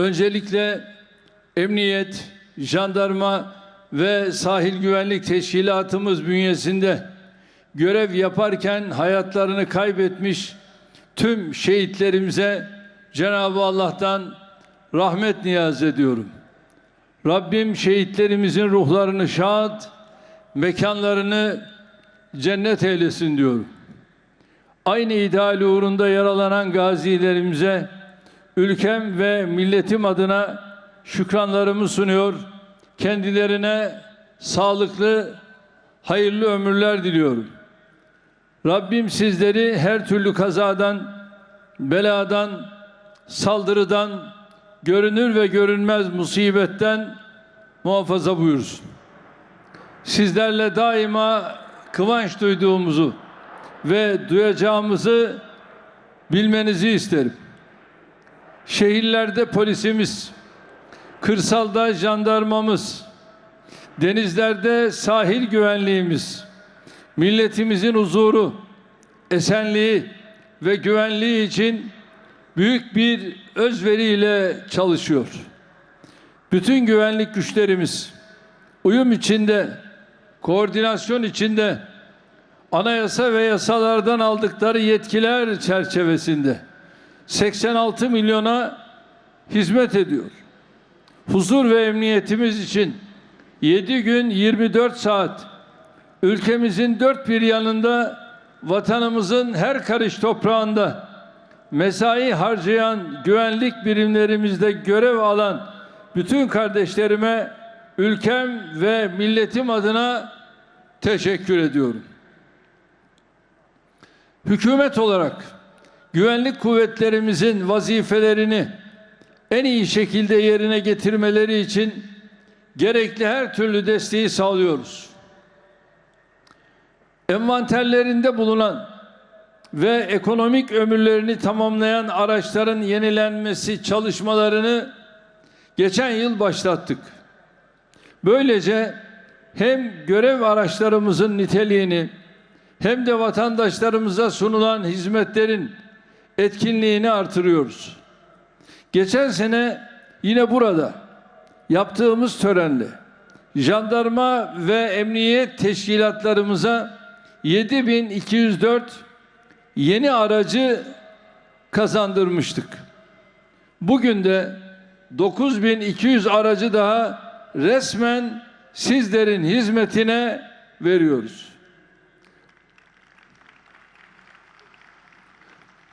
Öncelikle emniyet, jandarma ve sahil güvenlik teşkilatımız bünyesinde görev yaparken hayatlarını kaybetmiş tüm şehitlerimize Cenab-ı Allah'tan rahmet niyaz ediyorum. Rabbim şehitlerimizin ruhlarını şad, mekanlarını cennet eylesin diyorum. Aynı ideal uğrunda yaralanan gazilerimize ülkem ve milletim adına şükranlarımı sunuyor. Kendilerine sağlıklı, hayırlı ömürler diliyorum. Rabbim sizleri her türlü kazadan, beladan, saldırıdan, görünür ve görünmez musibetten muhafaza buyursun. Sizlerle daima kıvanç duyduğumuzu ve duyacağımızı bilmenizi isterim. Şehirlerde polisimiz, kırsalda jandarmamız, denizlerde sahil güvenliğimiz, milletimizin huzuru, esenliği ve güvenliği için büyük bir özveriyle çalışıyor. Bütün güvenlik güçlerimiz uyum içinde, koordinasyon içinde, anayasa ve yasalardan aldıkları yetkiler çerçevesinde 86 milyona hizmet ediyor. Huzur ve emniyetimiz için 7 gün 24 saat ülkemizin dört bir yanında vatanımızın her karış toprağında mesai harcayan güvenlik birimlerimizde görev alan bütün kardeşlerime ülkem ve milletim adına teşekkür ediyorum. Hükümet olarak güvenlik kuvvetlerimizin vazifelerini en iyi şekilde yerine getirmeleri için gerekli her türlü desteği sağlıyoruz. Envanterlerinde bulunan ve ekonomik ömürlerini tamamlayan araçların yenilenmesi çalışmalarını geçen yıl başlattık. Böylece hem görev araçlarımızın niteliğini hem de vatandaşlarımıza sunulan hizmetlerin etkinliğini artırıyoruz. Geçen sene yine burada yaptığımız törenle jandarma ve emniyet teşkilatlarımıza 7204 yeni aracı kazandırmıştık. Bugün de 9200 aracı daha resmen sizlerin hizmetine veriyoruz.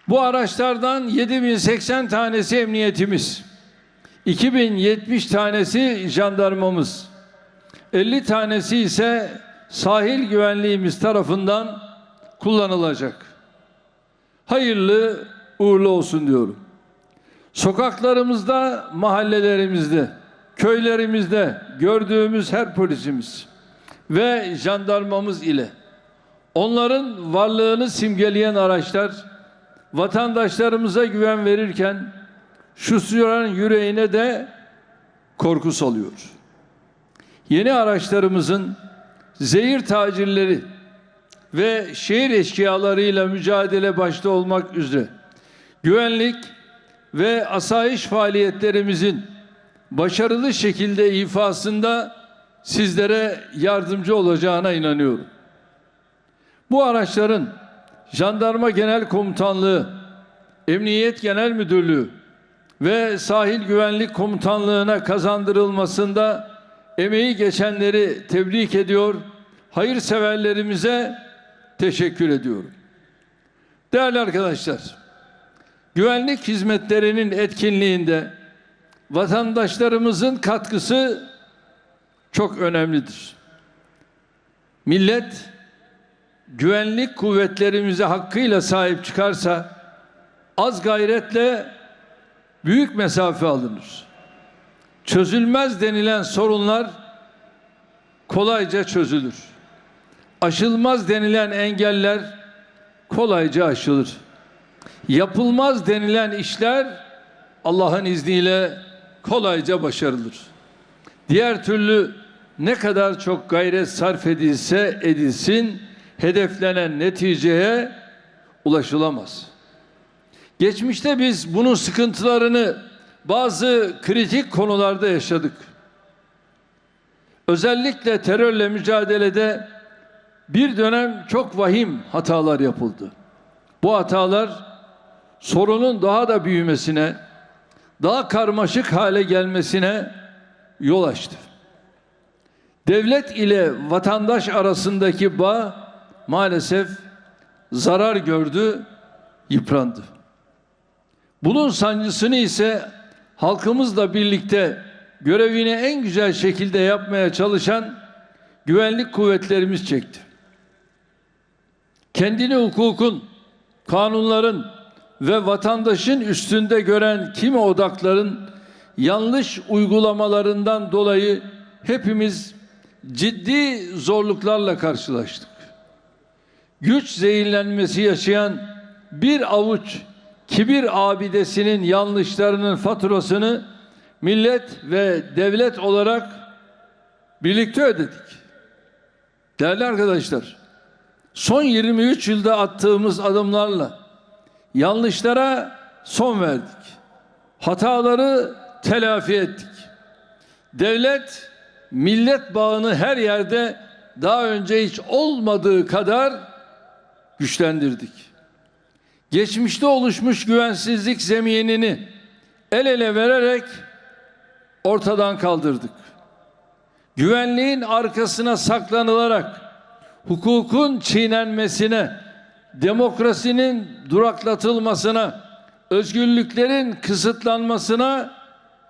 Bu araçlardan 7080 tanesi emniyetimiz, 2070 tanesi jandarmamız, 50 tanesi ise sahil güvenliğimiz tarafından kullanılacak. Hayırlı uğurlu olsun diyorum. Sokaklarımızda, mahallelerimizde, köylerimizde gördüğümüz her polisimiz ve jandarmamız ile onların varlığını simgeleyen araçlar vatandaşlarımıza güven verirken şu süren yüreğine de korku salıyor. Yeni araçlarımızın zehir tacirleri ve şehir eşkıyalarıyla mücadele başta olmak üzere güvenlik ve asayiş faaliyetlerimizin başarılı şekilde ifasında sizlere yardımcı olacağına inanıyorum. Bu araçların Jandarma Genel Komutanlığı, Emniyet Genel Müdürlüğü ve Sahil Güvenlik Komutanlığı'na kazandırılmasında emeği geçenleri tebrik ediyor, hayırseverlerimize teşekkür ediyorum. Değerli arkadaşlar, güvenlik hizmetlerinin etkinliğinde vatandaşlarımızın katkısı çok önemlidir. Millet güvenlik kuvvetlerimize hakkıyla sahip çıkarsa az gayretle büyük mesafe alınır. Çözülmez denilen sorunlar kolayca çözülür. Aşılmaz denilen engeller kolayca aşılır. Yapılmaz denilen işler Allah'ın izniyle kolayca başarılır. Diğer türlü ne kadar çok gayret sarf edilse edilsin hedeflenen neticeye ulaşılamaz. Geçmişte biz bunun sıkıntılarını bazı kritik konularda yaşadık. Özellikle terörle mücadelede bir dönem çok vahim hatalar yapıldı. Bu hatalar sorunun daha da büyümesine, daha karmaşık hale gelmesine yol açtı. Devlet ile vatandaş arasındaki bağ maalesef zarar gördü, yıprandı. Bunun sancısını ise halkımızla birlikte görevini en güzel şekilde yapmaya çalışan güvenlik kuvvetlerimiz çekti. Kendini hukukun, kanunların ve vatandaşın üstünde gören kimi odakların yanlış uygulamalarından dolayı hepimiz ciddi zorluklarla karşılaştık. Güç zehirlenmesi yaşayan bir avuç kibir abidesinin yanlışlarının faturasını millet ve devlet olarak birlikte ödedik. Değerli arkadaşlar, son 23 yılda attığımız adımlarla yanlışlara son verdik. Hataları telafi ettik. Devlet millet bağını her yerde daha önce hiç olmadığı kadar güçlendirdik. Geçmişte oluşmuş güvensizlik zeminini el ele vererek ortadan kaldırdık. Güvenliğin arkasına saklanılarak hukukun çiğnenmesine, demokrasinin duraklatılmasına, özgürlüklerin kısıtlanmasına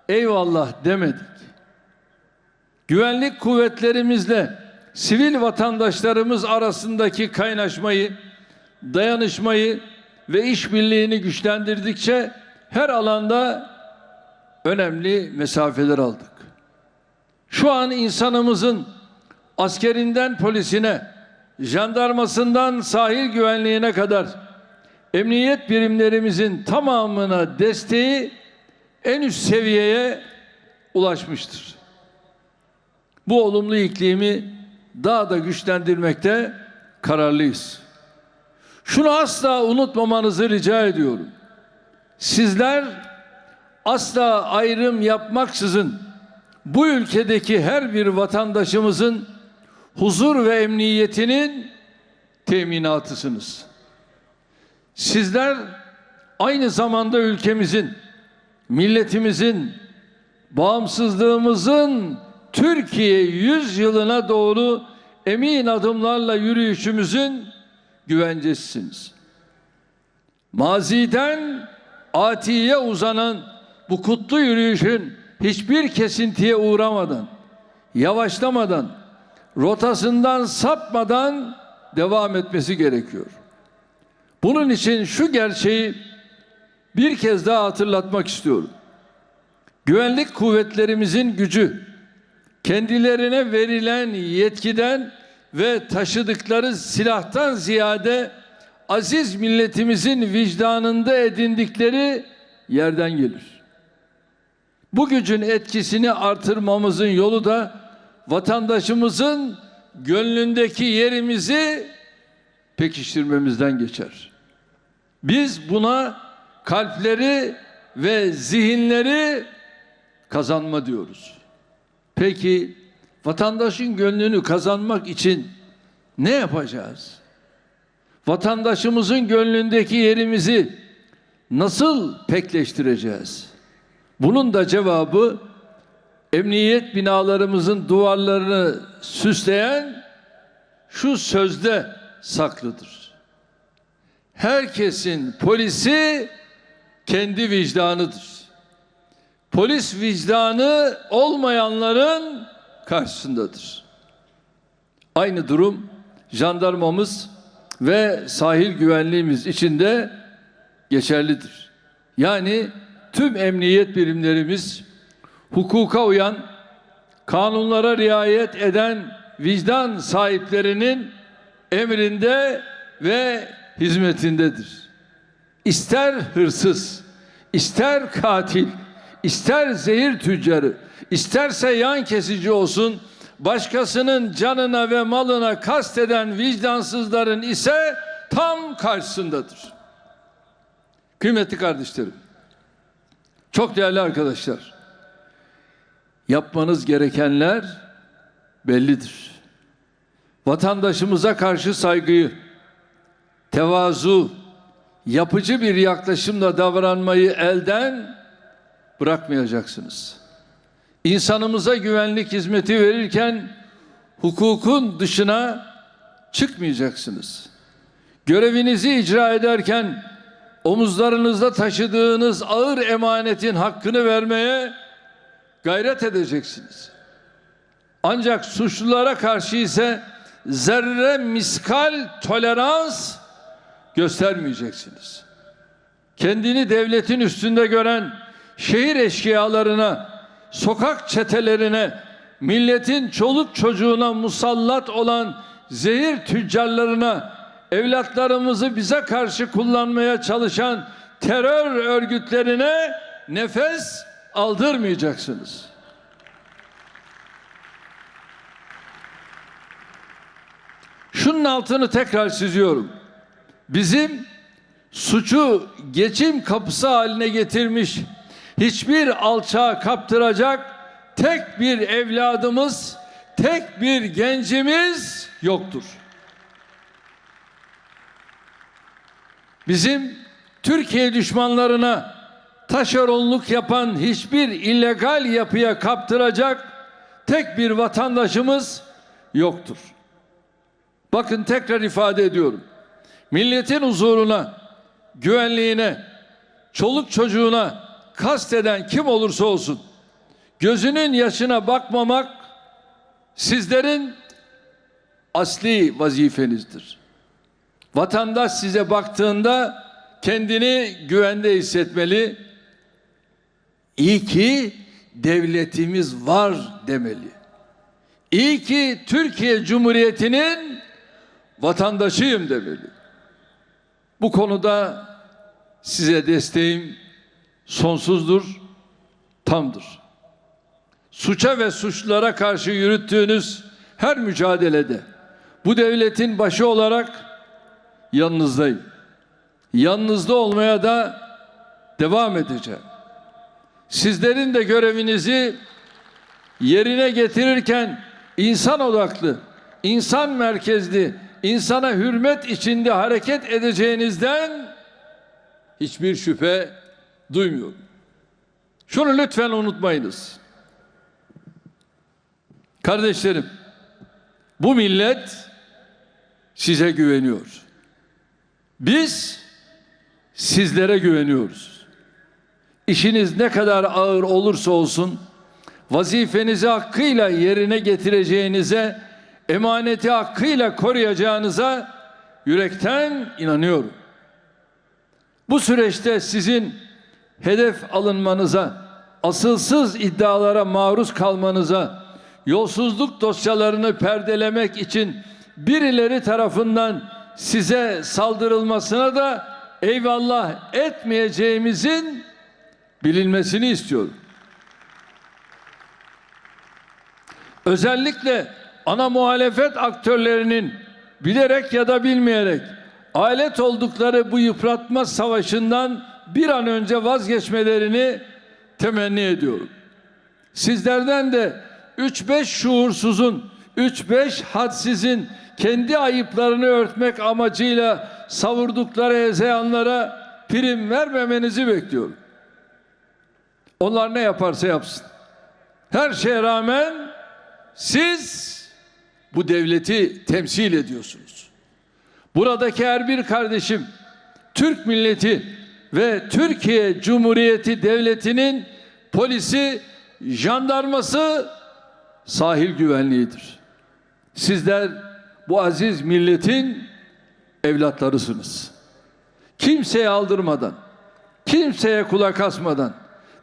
eyvallah demedik. Güvenlik kuvvetlerimizle sivil vatandaşlarımız arasındaki kaynaşmayı, dayanışmayı ve işbirliğini güçlendirdikçe her alanda önemli mesafeler aldık. Şu an insanımızın askerinden polisine, jandarmasından sahil güvenliğine kadar emniyet birimlerimizin tamamına desteği en üst seviyeye ulaşmıştır. Bu olumlu iklimi daha da güçlendirmekte kararlıyız. Şunu asla unutmamanızı rica ediyorum. Sizler asla ayrım yapmaksızın bu ülkedeki her bir vatandaşımızın huzur ve emniyetinin teminatısınız. Sizler aynı zamanda ülkemizin, milletimizin, bağımsızlığımızın Türkiye 100 yılına doğru emin adımlarla yürüyüşümüzün güvencesisiniz. Maziden atiye uzanan bu kutlu yürüyüşün hiçbir kesintiye uğramadan, yavaşlamadan, rotasından sapmadan devam etmesi gerekiyor. Bunun için şu gerçeği bir kez daha hatırlatmak istiyorum. Güvenlik kuvvetlerimizin gücü kendilerine verilen yetkiden ve taşıdıkları silahtan ziyade aziz milletimizin vicdanında edindikleri yerden gelir. Bu gücün etkisini artırmamızın yolu da vatandaşımızın gönlündeki yerimizi pekiştirmemizden geçer. Biz buna kalpleri ve zihinleri kazanma diyoruz. Peki vatandaşın gönlünü kazanmak için ne yapacağız? Vatandaşımızın gönlündeki yerimizi nasıl pekleştireceğiz? Bunun da cevabı emniyet binalarımızın duvarlarını süsleyen şu sözde saklıdır. Herkesin polisi kendi vicdanıdır. Polis vicdanı olmayanların karşısındadır. Aynı durum jandarmamız ve sahil güvenliğimiz için de geçerlidir. Yani tüm emniyet birimlerimiz hukuka uyan, kanunlara riayet eden vicdan sahiplerinin emrinde ve hizmetindedir. İster hırsız, ister katil, ister zehir tüccarı, isterse yan kesici olsun, başkasının canına ve malına kasteden vicdansızların ise tam karşısındadır. Kıymetli kardeşlerim, Çok değerli arkadaşlar. Yapmanız gerekenler bellidir. Vatandaşımıza karşı saygıyı, tevazu, yapıcı bir yaklaşımla davranmayı elden bırakmayacaksınız. İnsanımıza güvenlik hizmeti verirken hukukun dışına çıkmayacaksınız. Görevinizi icra ederken omuzlarınızda taşıdığınız ağır emanetin hakkını vermeye gayret edeceksiniz. Ancak suçlulara karşı ise zerre miskal tolerans göstermeyeceksiniz. Kendini devletin üstünde gören şehir eşkıyalarına, sokak çetelerine, milletin çoluk çocuğuna musallat olan zehir tüccarlarına, evlatlarımızı bize karşı kullanmaya çalışan terör örgütlerine nefes aldırmayacaksınız. Şunun altını tekrar çiziyorum. Bizim suçu geçim kapısı haline getirmiş hiçbir alçağa kaptıracak tek bir evladımız, tek bir gencimiz yoktur. Bizim Türkiye düşmanlarına taşeronluk yapan hiçbir illegal yapıya kaptıracak tek bir vatandaşımız yoktur. Bakın tekrar ifade ediyorum. Milletin huzuruna, güvenliğine, çoluk çocuğuna kasteden kim olursa olsun gözünün yaşına bakmamak sizlerin asli vazifenizdir. Vatandaş size baktığında kendini güvende hissetmeli. İyi ki devletimiz var demeli. İyi ki Türkiye Cumhuriyeti'nin vatandaşıyım demeli. Bu konuda size desteğim sonsuzdur, tamdır. Suça ve suçlulara karşı yürüttüğünüz her mücadelede bu devletin başı olarak yanınızdayım. Yanınızda olmaya da devam edeceğim. Sizlerin de görevinizi yerine getirirken insan odaklı, insan merkezli, insana hürmet içinde hareket edeceğinizden hiçbir şüphe duymuyorum. Şunu lütfen unutmayınız. Kardeşlerim, bu millet size güveniyor. Biz sizlere güveniyoruz. İşiniz ne kadar ağır olursa olsun vazifenizi hakkıyla yerine getireceğinize, emaneti hakkıyla koruyacağınıza yürekten inanıyorum. Bu süreçte sizin hedef alınmanıza, asılsız iddialara maruz kalmanıza, yolsuzluk dosyalarını perdelemek için birileri tarafından size saldırılmasına da eyvallah etmeyeceğimizin bilinmesini istiyorum. Özellikle ana muhalefet aktörlerinin bilerek ya da bilmeyerek alet oldukları bu yıpratma savaşından bir an önce vazgeçmelerini temenni ediyorum. Sizlerden de 3-5 şuursuzun, 3-5 hadsizin kendi ayıplarını örtmek amacıyla savurdukları ezeyanlara prim vermemenizi bekliyorum. Onlar ne yaparsa yapsın. Her şeye rağmen siz bu devleti temsil ediyorsunuz. Buradaki her bir kardeşim Türk milleti ve Türkiye Cumhuriyeti Devleti'nin polisi, jandarması, sahil güvenliğidir. Sizler bu aziz milletin evlatlarısınız. Kimseye aldırmadan, kimseye kulak asmadan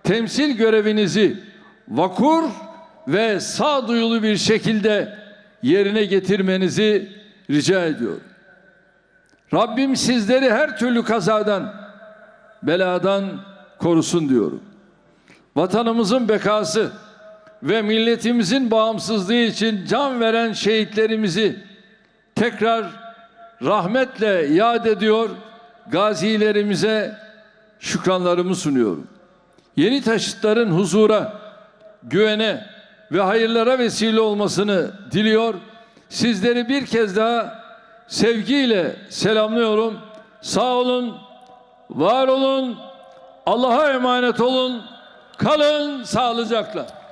temsil görevinizi vakur ve sağduyulu bir şekilde yerine getirmenizi rica ediyorum. Rabbim sizleri her türlü kazadan, beladan korusun diyorum. Vatanımızın bekası ve milletimizin bağımsızlığı için can veren şehitlerimizi tekrar rahmetle yad ediyor, gazilerimize şükranlarımı sunuyorum. yeni taşıtların huzura, güvene ve hayırlara vesile olmasını diliyor. Sizleri bir kez daha sevgiyle selamlıyorum. Sağ olun, var olun, Allah'a emanet olun, kalın sağlıcakla.